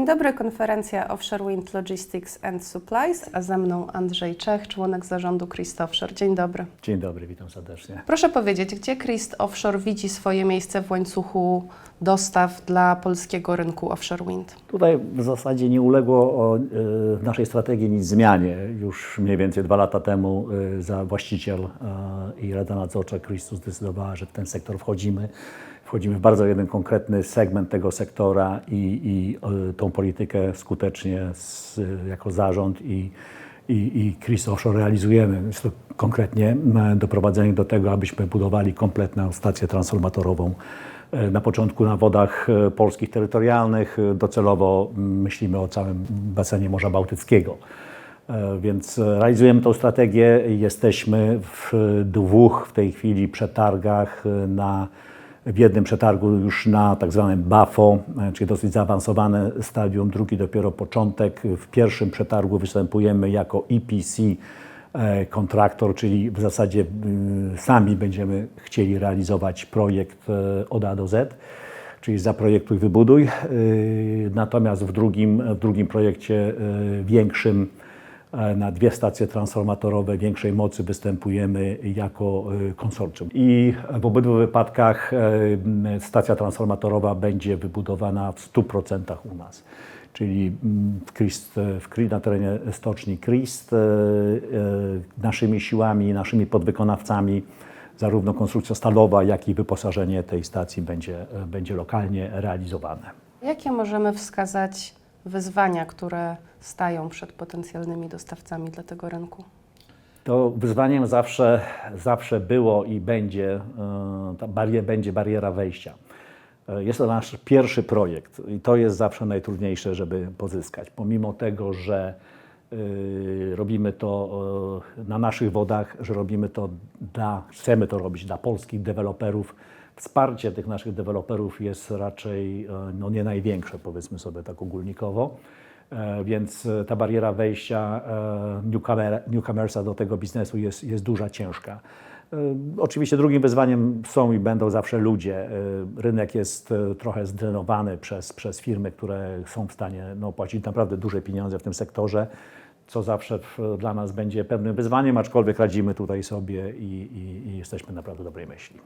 Dzień dobry, konferencja Offshore Wind Logistics and Supplies, a ze mną Andrzej Czech, członek zarządu Christ Offshore. Dzień dobry. Dzień dobry, witam serdecznie. Proszę powiedzieć, gdzie Christ Offshore widzi swoje miejsce w łańcuchu dostaw dla polskiego rynku offshore wind? Tutaj w zasadzie nie uległo y, w naszej strategii nic zmianie. Już mniej więcej dwa lata temu y, za właściciel y, i Rada Nadzorcza Christus zdecydowała, że w ten sektor wchodzimy. Wchodzimy w bardzo jeden konkretny segment tego sektora i, i y, tą politykę skutecznie z, jako zarząd i, i, i Chris Offshore realizujemy. Jest to konkretnie m, doprowadzenie do tego, abyśmy budowali kompletną stację transformatorową. E, Na początku na wodach e, polskich terytorialnych, e, docelowo myślimy o całym basenie Morza Bałtyckiego. E, Więc e, realizujemy tą strategię. Jesteśmy w dwóch w tej chwili przetargach e, na w jednym przetargu już na tak zwanym BAFO, e, czyli dosyć zaawansowane stadium, drugi dopiero początek. W pierwszym przetargu występujemy jako EPC e, kontraktor, czyli w zasadzie sami będziemy chcieli realizować projekt e, od A do Z, czyli zaprojektuj, wybuduj. Natomiast w drugim, w drugim projekcie większym na dwie stacje transformatorowe większej mocy występujemy jako y, konsorcjum. I w obydwu wypadkach e, stacja transformatorowa będzie wybudowana w 100% u nas. Czyli w Christ, w, na terenie stoczni Christ e, e, naszymi siłami, naszymi podwykonawcami zarówno konstrukcja stalowa, jak i wyposażenie tej stacji będzie, e, będzie lokalnie realizowane. Jakie możemy wskazać wyzwania, które stają przed potencjalnymi dostawcami dla tego rynku? To wyzwaniem zawsze, zawsze było i będzie, e, ta barier, będzie bariera wejścia. E, Jest to nasz pierwszy projekt i to jest zawsze najtrudniejsze, żeby pozyskać. Pomimo tego, że robimy to na naszych wodach, że robimy to dla, chcemy to robić dla polskich deweloperów, wsparcie tych naszych deweloperów jest raczej e, no, nie największe, powiedzmy sobie tak ogólnikowo. E, Więc e, ta bariera wejścia e, newcomer, newcomersa do tego biznesu jest, jest duża, ciężka. Oczywiście drugim wyzwaniem są i będą zawsze ludzie. Rynek jest trochę zdrenowany przez, przez firmy, które są w stanie no, płacić naprawdę duże pieniądze w tym sektorze, co zawsze dla nas będzie pewnym wyzwaniem, aczkolwiek radzimy tutaj sobie i, i, i jesteśmy naprawdę dobrej myśli.